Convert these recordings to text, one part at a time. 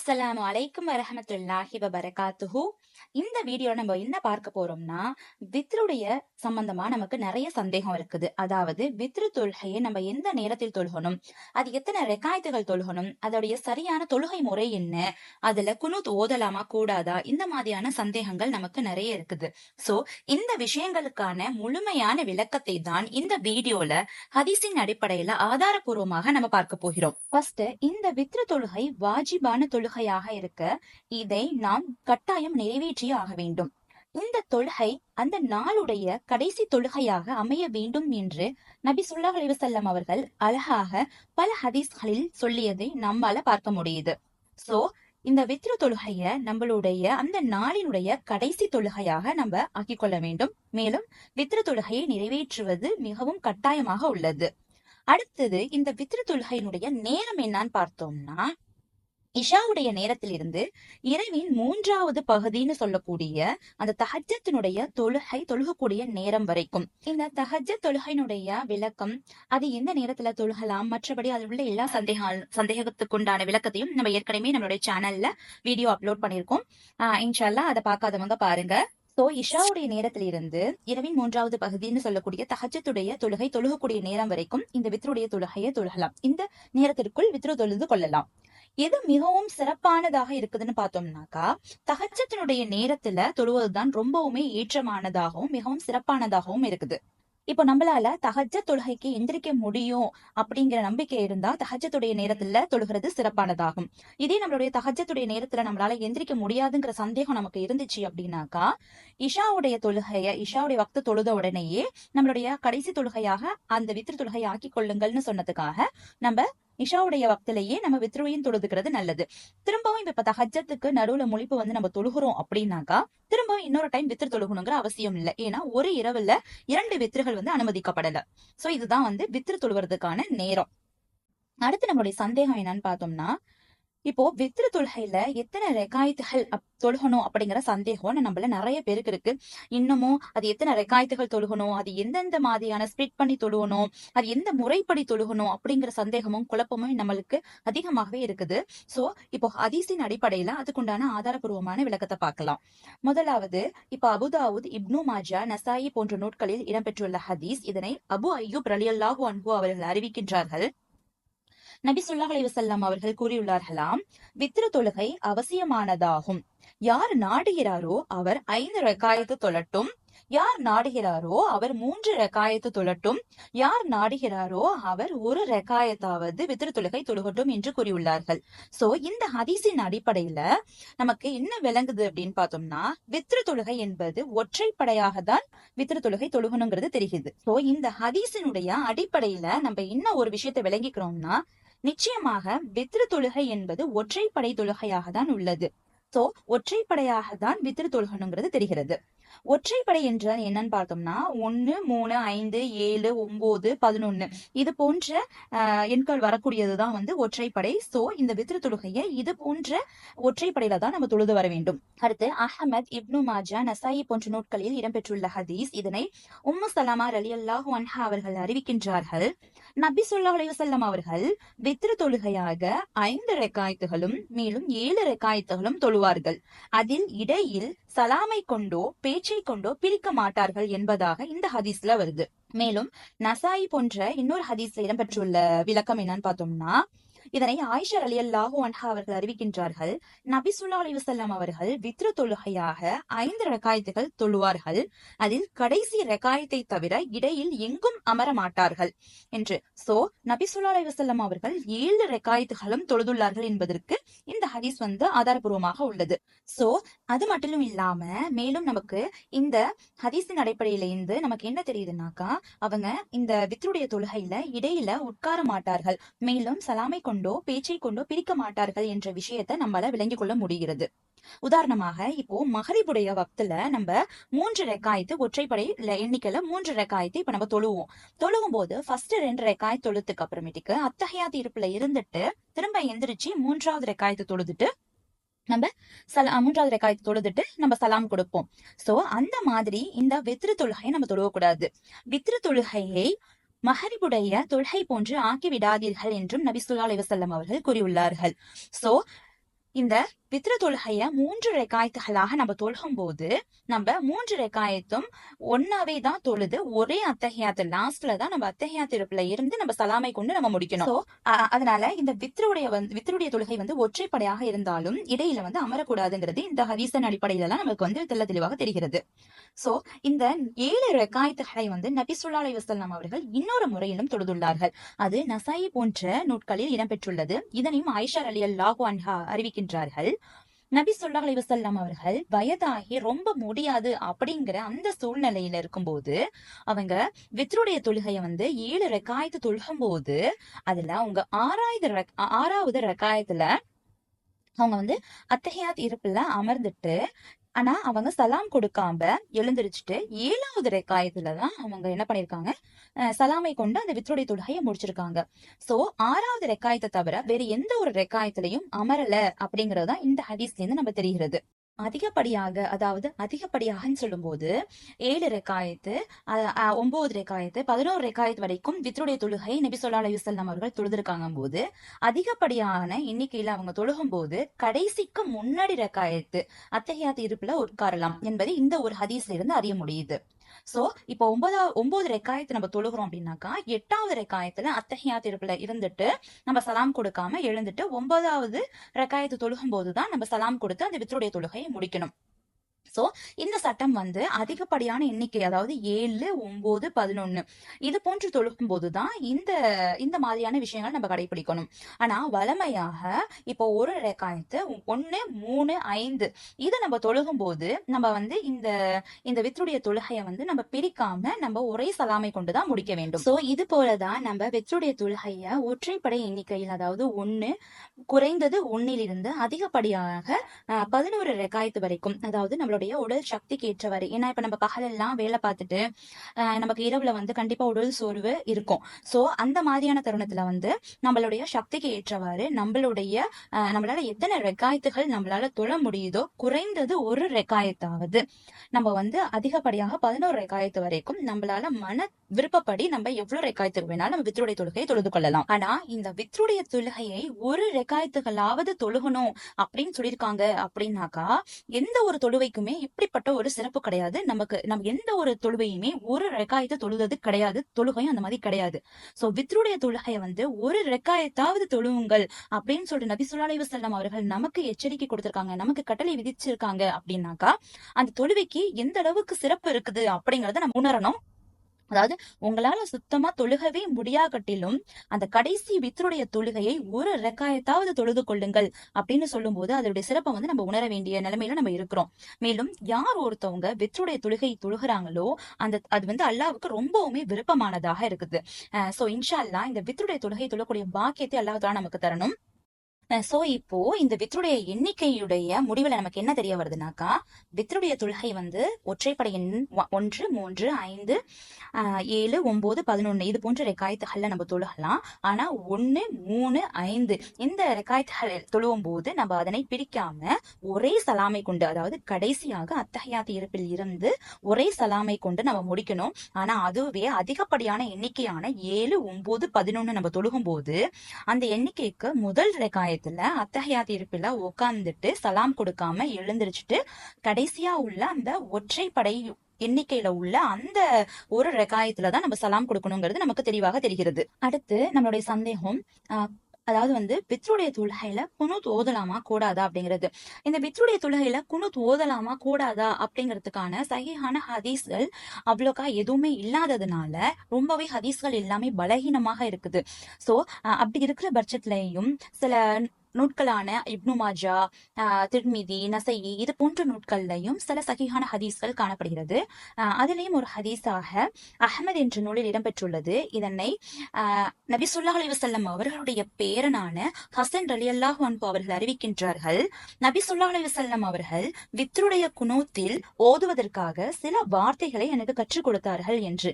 அஸ்ஸலாமு அலைக்கும் வரஹமத்துல்லாஹி வபரகாத்துஹு. இந்த வீடியோ நம்ம என்ன பார்க்க போறோம்னா வித்ருடைய சம்பந்தமா நமக்கு நிறைய சந்தேகம் இருக்குது. அதாவது வித்ரு தொழுகையை நம்ம எந்த நேரத்தில் தொழுகணும்? அது எத்தனை ரெக்காயத்துகள் தொழுகணும்? அதோடைய சரியான தொழுகை முறை என்ன? அதுல குனுத் ஓதலாமா கூடாதா? இந்த மாதிரியான சந்தேகங்கள் நமக்கு நிறைய இருக்குது. சோ இந்த விஷயங்களுக்கான முழுமையான விளக்கத்தை தான் இந்த வீடியோல ஹதீஸின் அடிப்படையில ஆதாரபூர்வமாக நம்ம பார்க்க போகிறோம். ஃபர்ஸ்ட் இந்த வித்ரு தொழுகை வாஜிபான தொழுகை தொழுகையாக இருக்க இதை நாம் கட்டாயம் நிறைவேற்றியே ஆக வேண்டும். இந்த தொழுகை அந்த நாளுடைய கடைசி தொழுகையாக அமைய வேண்டும் என்று நபி சுல்லா அலிவசல்லம் அவர்கள் அழகாக பல ஹதீஸ்களில் சொல்லியதை நம்மால பார்க்க முடியுது. சோ இந்த வித்ரு தொழுகைய நம்மளுடைய அந்த நாளினுடைய கடைசி தொழுகையாக நம்ம ஆக்கிக்கொள்ள வேண்டும். மேலும் வித்ரு தொழுகையை நிறைவேற்றுவது மிகவும் கட்டாயமாக உள்ளது. அடுத்தது இந்த வித்ரு தொழுகையினுடைய நேரம் என்னான்னு பார்த்தோம்னா இஷாவுடைய நேரத்திலிருந்து இரவின் மூன்றாவது பகுதின்னு சொல்லக்கூடிய அந்த தஹஜத்தினுடைய தொழுகை தொழுகக்கூடிய நேரம் வரைக்கும். இந்த தஹஜ தொழுகையினுடைய விளக்கம் அது எந்த நேரத்துல தொழுகலாம்? மற்றபடி அதில் உள்ள எல்லா சந்தேக சந்தேகத்துக்குண்டான விளக்கத்தையும் நம்ம ஏற்கனவே நம்மளுடைய சேனல்ல வீடியோ அப்லோட் பண்ணியிருக்கோம். ஆஹ் இன்ஷால்லா அதை பார்க்காதவங்க பாருங்க. சோ இஷாவுடைய நேரத்திலிருந்து இரவின் மூன்றாவது பகுதின்னு சொல்லக்கூடிய தஹஜத்துடைய தொழுகை தொழுகக்கூடிய நேரம் வரைக்கும் இந்த வித்ருடைய தொழுகையை தொழுகலாம். இந்த நேரத்திற்குள் வித்ரு தொழுது கொள்ளலாம். எது மிகவும் சிறப்பானதாக இருக்குதுன்னு பார்த்தோம்னாக்கா தகச்சத்தினுடைய நேரத்துல தொழுவதுதான் ரொம்பவுமே ஏற்றமானதாகவும் மிகவும் சிறப்பானதாகவும் இருக்குது. இப்போ நம்மளால தகஜ தொழுகைக்கு எந்திரிக்க முடியும் அப்படிங்கிற நம்பிக்கை இருந்தா தகஜத்துடைய நேரத்துல தொழுகிறது சிறப்பானதாகும். இதே நம்மளுடைய தகஜத்துடைய நேரத்துல நம்மளால எந்திரிக்க முடியாதுங்கிற சந்தேகம் நமக்கு இருந்துச்சு அப்படின்னாக்கா இஷாவுடைய தொழுகைய இஷாவுடைய வக்த தொழுத உடனேயே நம்மளுடைய கடைசி தொழுகையாக அந்த வித்திரு தொழுகையை ஆக்கி கொள்ளுங்கள்னு சொன்னதுக்காக நம்ம இஷாவுடைய வக்திலேயே நம்ம வித்ருவையும் தொழுதுக்கிறது நல்லது. திரும்பவும் இப்ப தஹஜத்துக்கு நடுவுல முழிப்பு வந்து நம்ம தொழுகிறோம் அப்படின்னாக்கா திரும்பவும் இன்னொரு டைம் வித்ரு தொழுகணுங்கிற அவசியம் இல்லை. ஏன்னா ஒரு இரவுல இரண்டு வித்ருகள் வந்து அனுமதிக்கப்படல. சோ இதுதான் வந்து வித்ரு தொழுவதற்கான நேரம். அடுத்து நம்மளுடைய சந்தேகம் என்னன்னு பார்த்தோம்னா இப்போ வித்ரு தொழுகையில எத்தனை ரெக்காயத்துகள் தொழுகணும் அப்படிங்கிற சந்தேகம் நம்மள நிறைய பேருக்கு இருக்கு. இன்னமும் அது எத்தனை ரெக்காயத்துகள் தொழுகணும் அது எந்தெந்த மாதிரியான ஸ்பிட் பண்ணி தொழுகணும் அது எந்த முறைப்படி தொழுகணும் அப்படிங்கிற சந்தேகமும் குழப்பமும் நம்மளுக்கு அதிகமாகவே இருக்குது. சோ இப்போ ஹதீஸின் அடிப்படையில அதுக்குண்டான ஆதாரபூர்வமான விளக்கத்தை பார்க்கலாம். முதலாவது இப்ப அபுதாவுத் இப்னு மாஜா நசாயி போன்ற நூட்களில் இடம்பெற்றுள்ள ஹதீஸ் இதனை அபு ஐயூப் ரலியல்லாஹு அன்பு அவர்கள் அறிவிக்கின்றார்கள். நபி சொல்லாஹ் அலைவசல்லாம் அவர்கள் கூறியுள்ளார்களாம் வித்திரு தொழுகை அவசியமானதாகும். யார் நாடுகிறாரோ அவர் ஐந்து ரகாயத்து தொழட்டும். யார் நாடுகிறாரோ அவர் மூன்று ரெக்காயத்து தொழட்டும். யார் நாடுகிறாரோ அவர் ஒரு ரெக்காயத்தாவது வித்திரு தொழுகை தொழுகட்டும் என்று கூறியுள்ளார்கள். சோ இந்த ஹதீஸின் அடிப்படையில நமக்கு என்ன விளங்குது அப்படின்னு பார்த்தோம்னா வித்திரு தொழுகை என்பது ஒற்றைப்படையாக தான் வித்திரு தொழுகை தொழுகணுங்கிறது தெரிகிறது. சோ இந்த ஹதீஸினுடைய அடிப்படையில நம்ம என்ன ஒரு விஷயத்தை விளங்கிக்கிறோம்னா நிச்சயமாக வித்ரு தொழுகை என்பது ஒற்றைப்படை தொழுகையாக தான் உள்ளது. சோ ஒற்றைப்படையாக தான் வித்திரு தொழுகணுங்கிறது தெரிகிறது. ஒற்றைப்படை என்றால் என்னன்னு பார்த்தோம்னா ஒன்னு மூணு ஐந்து ஏழு ஒன்பது பதினொன்னு. இது போன்ற எண்கள் வரக்கூடியதுதான் வந்து ஒற்றைப்படை. சோ இந்த வித்ரு தொழுகையை இது போன்ற ஒற்றைப்படையில தான் நம்ம தொழுது வர வேண்டும். அடுத்து அஹமத் இப்னு மாஜா நசாயி போன்ற நூட்களில் இடம்பெற்றுள்ள ஹதீஸ் இதனை உம்மு சலாமா அலி அல்லாஹு அன்ஹா அவர்கள் அறிவிக்கின்றார்கள். நபி சொல்லா அலைவசல்லம் அவர்கள் வித்ரு தொழுகையாக ஐந்து ரெக்காயத்துகளும் மேலும் ஏழு ரெக்காயத்துகளும் தொழுவார்கள். அதில் இடையில் சலாமை கொண்டோ பே பேச்சை கொண்டோ பிரிக்க மாட்டார்கள் என்பதாக இந்த ஹதீஸ்ல வருது. மேலும் நசாயி போன்ற இன்னொரு ஹதீஸ்ல இடம்பெற்றுள்ள விளக்கம் என்னன்னு பார்த்தோம்னா இதனை ஆயிஷர் அலி அல்லாஹு அன்ஹா அவர்கள் அறிவிக்கின்றார்கள். நபி சுல்லா அலி வசல்லாம் அவர்கள் வித்ரு தொழுகையாக ஐந்து ரகாயத்துகள் தொழுவார்கள். அதில் கடைசி ரகாயத்தை தவிர இடையில் எங்கும் அமர மாட்டார்கள் என்று. சோ நபி சுல்லா அலி வசல்லாம் அவர்கள் ஏழு ரகாயத்துகளும் தொழுதுள்ளார்கள் என்பதற்கு இந்த ஹதீஸ் வந்து ஆதாரபூர்வமாக உள்ளது. சோ அது மட்டும் இல்லாம மேலும் நமக்கு இந்த ஹதீஸின் அடிப்படையில இருந்து நமக்கு என்ன தெரியுதுனாக்கா அவங்க இந்த வித்ருடைய தொழுகையில இடையில உட்கார மாட்டார்கள். மேலும் சலாமை கொண்டு கொண்டோ பேச்சை கொண்டோ பிரிக்க மாட்டார்கள் என்ற விஷயத்தை நம்மளால விளங்கிக் கொள்ள முடிகிறது. உதாரணமாக இப்போ மகரிபுடைய வக்துல நம்ம மூன்று ரெக்காயத்து ஒற்றைப்படை எண்ணிக்கையில மூன்று ரெக்காயத்து இப்ப நம்ம தொழுவோம். தொழுவும் போது ஃபர்ஸ்ட் ரெண்டு ரெக்காய் தொழுத்துக்கு அப்புறமேட்டுக்கு அத்தகையாத்து தீர்ப்புல இருந்துட்டு திரும்ப எந்திரிச்சு மூன்றாவது ரெக்காயத்து தொழுதுட்டு நம்ம சலா மூன்றாவது ரெக்காயத்தை தொழுதுட்டு நம்ம சலாம் கொடுப்போம். சோ அந்த மாதிரி இந்த வித்ரு தொழுகையை நம்ம தொழுவக்கூடாது வித்ரு தொழுகையை மஹரிபுடைய தொழுகை போன்று ஆக்கி விடாதீர்கள் என்றும் நபி சொல்லா அலைவசல்லம் அவர்கள் கூறியுள்ளார்கள். சோ இந்த வித்ர தொழுகைய மூன்று ரெக்காயத்துகளாக நம்ம தொழுகும் போது நம்ம மூன்று ரெக்காயத்தும் ஒன்னாவே தான் தொழுது ஒரே அத்தகையாத்து லாஸ்ட்ல தான் நம்ம அத்தகையா இருப்புல இருந்து நம்ம சலாமை கொண்டு நம்ம முடிக்கணும். அதனால இந்த வித்ருடைய வந்து வித்ருடைய தொழுகை வந்து ஒற்றைப்படையாக இருந்தாலும் இடையில வந்து அமரக்கூடாதுங்கிறது இந்த ஹதீசன் அடிப்படையில எல்லாம் நமக்கு வந்து தெல்ல தெளிவாக தெரிகிறது. சோ இந்த ஏழு ரெக்காயத்துகளை வந்து நபி ஸல்லல்லாஹு அலைஹி அவர்கள் இன்னொரு முறையிலும் தொழுதுள்ளார்கள். அது நசாயி போன்ற நூட்களில் இடம்பெற்றுள்ளது இதனையும் ஐஷா அலி அல்லாஹு அன்ஹா இருக்கின்றார்கள் நபி ஸல்லல்லாஹு அலைஹி அவர்கள் வயதாகி ரொம்ப முடியாது அப்படிங்கிற அந்த சூழ்நிலையில இருக்கும்போது அவங்க வித்ருடைய தொழுகைய வந்து ஏழு ரெக்காயத்து தொழுகும் போது அதுல அவங்க ஆறாவது ஆறாவது ரெக்காயத்துல அவங்க வந்து அத்தகையாத் இருப்புல அமர்ந்துட்டு ஆனா அவங்க சலாம் கொடுக்காம எழுந்திருச்சுட்டு ஏழாவது ரெக்காயத்துலதான் அவங்க என்ன பண்ணிருக்காங்க? அஹ் சலாமை கொண்டு அந்த வித்ருடைய தொழுகையை முடிச்சிருக்காங்க. சோ ஆறாவது ரெக்காயத்தை தவிர வேற எந்த ஒரு ரெக்காயத்திலையும் அமரல அப்படிங்கறதுதான் இந்த ஹதீஸ்ல இருந்து நம்ம தெரிகிறது. அதிகப்படியாக அதாவது அதிகப்படியாகன்னு சொல்லும்போது ஏழு ரெக்காயத்து ஒன்பது ரெக்காயத்து பதினோரு ரெக்காயத்து வரைக்கும் வித்ருடைய தொழுகை நபி சொல்லா அலைஹி அவர்கள் தொழுதிருக்காங்க போது அதிகப்படியான எண்ணிக்கையில அவங்க தொழுகும் போது கடைசிக்கு முன்னாடி ரெக்காயத்து அத்தகையாத்து இருப்புல உட்காரலாம் என்பதை இந்த ஒரு ஹதீஸ்ல இருந்து அறிய முடியுது. சோ இப்போ ஒன்பதாவது ஒன்பது ரெக்காயத்தை நம்ம தொழுகிறோம் அப்படின்னாக்கா எட்டாவது ரெக்காயத்துல அத்தகையா இருப்புல இருந்துட்டு நம்ம சலாம் கொடுக்காம எழுந்துட்டு ஒன்பதாவது ரெக்காயத்தை தொழுகும் போதுதான் நம்ம சலாம் கொடுத்து அந்த வித்தருடைய தொழுகையை முடிக்கணும். சோ இந்த சட்டம் வந்து அதிகப்படியான எண்ணிக்கை அதாவது ஏழு ஒன்பது பதினொன்னு இது போன்று தொழுக்கும் போதுதான் இந்த இந்த மாதிரியான விஷயங்கள் நம்ம கடைபிடிக்கணும் ஆனா வளமையாக இப்போ ஒரு ரெக்காயத்து ஒன்னு மூணு ஐந்து இதை நம்ம தொழுகும் போது நம்ம வந்து இந்த இந்த வித்ருடைய தொழுகையை வந்து நம்ம பிரிக்காம நம்ம ஒரே சலாமை கொண்டுதான் முடிக்க வேண்டும். சோ இது போலதான் நம்ம வித்ருடைய தொழுகைய ஒற்றைப்படை எண்ணிக்கையில் அதாவது ஒன்னு குறைந்தது ஒன்னிலிருந்து அதிகப்படியாக பதினோரு ரெக்காயத்து வரைக்கும் அதாவது நம்ம நம்மளுடைய உடல் சக்திக்கு ஏற்றவாறு ஏன்னா இப்ப நம்ம பகலெல்லாம் வேலை பார்த்துட்டு நமக்கு இரவுல வந்து கண்டிப்பா உடல் சோர்வு இருக்கும். சோ அந்த மாதிரியான தருணத்துல வந்து நம்மளுடைய சக்திக்கு ஏற்றவாறு நம்மளுடைய நம்மளால எத்தனை ரெக்காயத்துகள் நம்மளால தொழ முடியுதோ குறைந்தது ஒரு ரெக்காயத்தாவது. நம்ம வந்து அதிகப்படியாக பதினோரு ரெக்காயத்து வரைக்கும் நம்மளால மன விருப்பப்படி நம்ம எவ்வளவு ரெக்காயத்துக்கு வேணாலும் நம்ம வித்ருடைய தொழுகையை தொழுது கொள்ளலாம். ஆனா இந்த வித்ருடைய தொழுகையை ஒரு ரெக்காயத்துகளாவது தொழுகணும் அப்படின்னு சொல்லியிருக்காங்க அப்படின்னாக்கா எந்த ஒரு தொழுவைக்கும் இப்படிப்பட்ட ஒரு சிறப்பு கிடையாது. நமக்கு நம்ம எந்த ஒரு தொழுகையுமே ஒரு ரெக்காயத்தை தொழுவது கிடையாது. தொழுகையும் அந்த மாதிரி கிடையாது. சோ வித்ருடைய தொழுகையை வந்து ஒரு ரெக்காயத்தாவது தொழுவுங்கள் அப்படின்னு சொல்லிட்டு நபி சுல்லா அலிவசல்லாம் அவர்கள் நமக்கு எச்சரிக்கை கொடுத்திருக்காங்க. நமக்கு கட்டளை விதிச்சிருக்காங்க அப்படின்னாக்கா அந்த தொழுவைக்கு எந்த அளவுக்கு சிறப்பு இருக்குது அப்படிங்கறத நம்ம உணரணும். அதாவது உங்களால சுத்தமா தொழுகவே முடியாகட்டிலும் அந்த கடைசி வித்ருடைய தொழுகையை ஒரு ரெக்காயத்தாவது தொழுது கொள்ளுங்கள் அப்படின்னு சொல்லும்போது அதோடைய சிறப்பை வந்து நம்ம உணர வேண்டிய நிலைமையில நம்ம இருக்கிறோம். மேலும் யார் ஒருத்தவங்க வித்ருடைய தொழுகை தொழுகிறாங்களோ அந்த அது வந்து அல்லாவுக்கு ரொம்பவுமே விருப்பமானதாக இருக்குது. சோ இன்ஷா அல்லாஹ் இந்த வித்ருடைய தொழுகை தொழக்கூடிய பாக்கியத்தை அல்லாஹ் தான் நமக்கு தரணும். சோ இப்போ இந்த வித்ருடைய எண்ணிக்கையுடைய முடிவுல நமக்கு என்ன தெரிய வருதுனாக்கா வித்ருடைய தொழுகை வந்து ஒற்றைப்படை எண் ஒன்று மூன்று ஐந்து ஏழு ஒன்பது பதினொன்று இது போன்ற ரெக்காயத்துகள்ல நம்ம தொழுகலாம். ஆனா ஒன்னு மூணு ஐந்து இந்த ரெக்காயத்துகள் தொழுவும் போது நம்ம அதனை பிரிக்காம ஒரே சலாமை கொண்டு அதாவது கடைசியாக அத்தகையாத்து இருப்பில் இருந்து ஒரே சலாமை கொண்டு நம்ம முடிக்கணும். ஆனா அதுவே அதிகப்படியான எண்ணிக்கையான ஏழு ஒன்பது பதினொன்னு நம்ம தொழுகும் போது அந்த எண்ணிக்கைக்கு முதல் சமயத்துல அத்தகையாத்து இருப்பில உட்கார்ந்துட்டு சலாம் கொடுக்காம எழுந்திருச்சுட்டு கடைசியா உள்ள அந்த ஒற்றை படை எண்ணிக்கையில உள்ள அந்த ஒரு ரெக்காயத்துல தான் நம்ம சலாம் கொடுக்கணுங்கிறது நமக்கு தெளிவாக தெரிகிறது. அடுத்து நம்மளுடைய சந்தேகம் ஆஹ், அதாவது வந்து பித்ருடைய தொழுகையில குனுத் ஓதலாமா கூடாதா அப்படிங்கிறது. இந்த பித்ருடைய தொழுகையில குனுத் ஓதலாமா கூடாதா அப்படிங்கிறதுக்கான சகிஹான ஹதீஸ்கள் அவ்வளோக்கா எதுவுமே இல்லாததுனால ரொம்பவே ஹதீஸ்கள் எல்லாமே பலகீனமாக இருக்குது. ஸோ அப்படி இருக்கிற பட்சத்திலையும் சில நூட்களான இப்னு மாஜா திருமிதி நசையி இது போன்ற நூட்கள்லையும் சில சகிஹான ஹதீஸ்கள் காணப்படுகிறது. அதிலேயும் ஒரு ஹதீஸாக அஹ்மத் என்ற நூலில் இடம்பெற்றுள்ளது. இதனை நபி ஸல்லல்லாஹு அலிவசல்லம் அவர்களுடைய பேரனான ஹசன் ரலியல்லாஹு அன்ஹு அவர்கள் அறிவிக்கின்றார்கள் நபி ஸல்லல்லாஹு அலிவசல்லம் அவர்கள் வித்ருடைய குணோத்தில் ஓதுவதற்காக சில வார்த்தைகளை எனக்கு கற்றுக் கொடுத்தார்கள் என்று.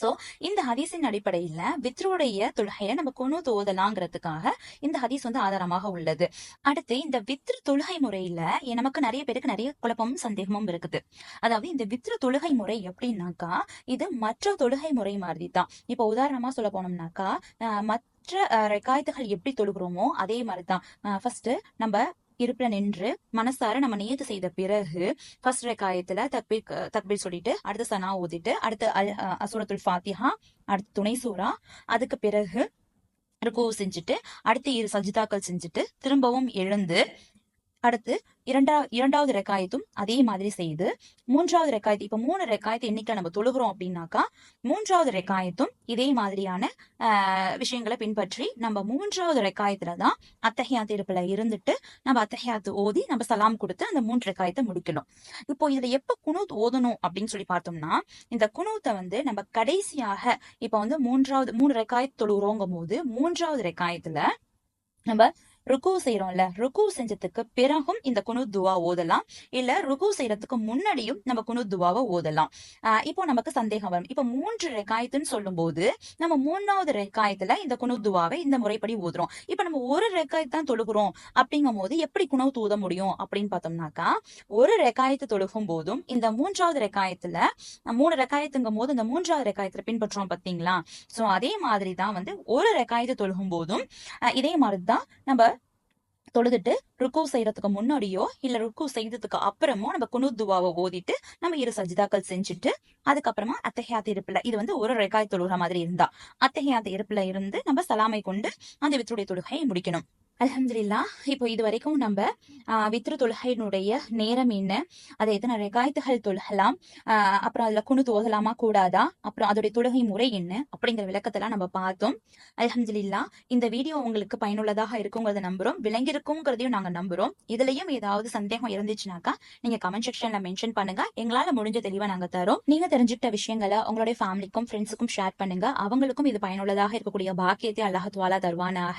சோ இந்த ஹதீஸின் அடிப்படையில வித்ருடைய தொழுகையில நம்ம கொணு தோதலாங்கிறதுக்காக இந்த ஹதீஸ் வந்து ஆதாரமாக உள்ளது. அடுத்து இந்த வித்ரு தொழுகை முறையில நமக்கு நிறைய பேருக்கு நிறைய குழப்பமும் சந்தேகமும் இருக்குது. அதாவது இந்த வித்ரு தொழுகை முறை எப்படின்னாக்கா இது மற்ற தொழுகை முறை மாதிரி தான் இப்போ உதாரணமா சொல்ல போனோம்னாக்கா மற்ற ரெக்காயத்துகள் எப்படி தொழுகிறோமோ அதே மாதிரி தான் ஃபர்ஸ்ட் நம்ம இருப்புல நின்று மனசார நம்ம நியத்து செய்த பிறகு ஃபர்ஸ்ட் ரெக்காயத்துல தக்பீர் தக்பீர் சொல்லிட்டு அடுத்து சனா ஓதிட்டு அடுத்து அல் அஹ், அசூரத்துல் ஃபாத்திஹா அடுத்து துணை சூரா அதுக்கு பிறகு ருக்கோ செஞ்சுட்டு அடுத்து இரு சஜிதாக்கள் செஞ்சுட்டு திரும்பவும் எழுந்து அடுத்து இரண்டா இரண்டாவது ரெக்காயத்தும் அதே மாதிரி செய்து மூன்றாவது ரெக்காயத்து இப்ப மூணு ரெக்காயத்து எண்ணிக்கை நம்ம தொழுகிறோம் அப்படின்னாக்கா மூன்றாவது ரெக்காயத்தும் இதே மாதிரியான ஆஹ், விஷயங்களை பின்பற்றி நம்ம மூன்றாவது ரெக்காயத்துல தான் அத்தகையாத்து இருப்புல இருந்துட்டு நம்ம அத்தகையாத்து ஓதி நம்ம சலாம் கொடுத்து அந்த மூன்று ரெக்காயத்தை முடிக்கணும். இப்போ இதுல எப்ப குணூத் ஓதணும் அப்படின்னு சொல்லி பார்த்தோம்னா இந்த குணூத்தை வந்து நம்ம கடைசியாக இப்போ வந்து மூன்றாவது மூணு ரெக்காயத்து தொழுகிறோங்கும் போது மூன்றாவது ரெக்காயத்துல நம்ம ருக்கு செய்யறோம்ல ருக்கு செஞ்சதுக்கு பிறகும் இந்த குனு துவா ஓதலாம். இல்ல ருக்கு செய்யறதுக்கு முன்னாடியும் நம்ம குனு துவாவை ஓதலாம். இப்போ நமக்கு சந்தேகம் வரும். இப்போ மூன்று ரெக்காயத்துன்னு சொல்லும்போது நம்ம மூணாவது ரெக்காயத்துல இந்த குனு துவாவை இந்த முறைப்படி ஓதுறோம். இப்போ நம்ம ஒரு ரெக்காயத்து தான் தொழுகிறோம் அப்படிங்கும் போது எப்படி குணவு தூத முடியும் அப்படின்னு பார்த்தோம்னாக்கா ஒரு ரெக்காயத்து தொழுகும் போதும் இந்த மூன்றாவது ரெக்காயத்துல மூணு ரெக்காயத்துங்கும் போது இந்த மூன்றாவது ரெக்காயத்துல பின்பற்றோம் பார்த்தீங்களா? சோ அதே மாதிரி தான் வந்து ஒரு ரெக்காயத்து தொழுகும் போதும் இதே மாதிரி தான் நம்ம தொழுதுட்டு ருக்கு செய்யறதுக்கு முன்னாடியோ இல்ல ருக்கு செய்ததுக்கு அப்புறமோ நம்ம குனுத்துவாவை ஓதிட்டு நம்ம இரு சஜிதாக்கள் செஞ்சுட்டு அதுக்கப்புறமா அத்தகையாத்த இருப்புல இது வந்து ஒரு ரெக்காய் தொழுகிற மாதிரி இருந்தா அத்தகையாத்த இருப்புல இருந்து நம்ம சலாமை கொண்டு அந்த வித்துடைய தொழுகையை முடிக்கணும். அலமதுல்லா இப்போ இது வரைக்கும் நம்ம ஆஹ், வித்ரு தொழுகையினுடைய நேரம் என்ன? அதை எத்தனை ரெகாயத்துகள் தொழுகலாம்? ஆஹ், அப்புறம் அதுல குனு தோதலாமா கூடாதா? அப்புறம் அதோடைய தொழுகை முறை என்ன? அப்படிங்கிற விளக்கத்தெல்லாம் நம்ம பார்த்தோம். அலமதுல்லா இந்த வீடியோ உங்களுக்கு பயனுள்ளதாக இருக்குங்கிறத நம்புறோம். விளங்கிருக்குங்கிறதையும் நாங்கள் நம்புறோம். இதுலயும் ஏதாவது சந்தேகம் இருந்துச்சுனாக்கா நீங்க கமெண்ட் செக்ஷன்ல மென்ஷன் பண்ணுங்க. எங்களால முடிஞ்ச தெளிவா நாங்க தரோம். நீங்க தெரிஞ்சுக்கிட்ட விஷயங்களை உங்களுடைய ஃபேமிலிக்கும் ஃப்ரெண்ட்ஸுக்கும் ஷேர் பண்ணுங்க. அவங்களுக்கும் இது பயனுள்ளதாக இருக்கக்கூடிய பாக்கியத்தை அல்லாஹ் துவாலா தருவானாக.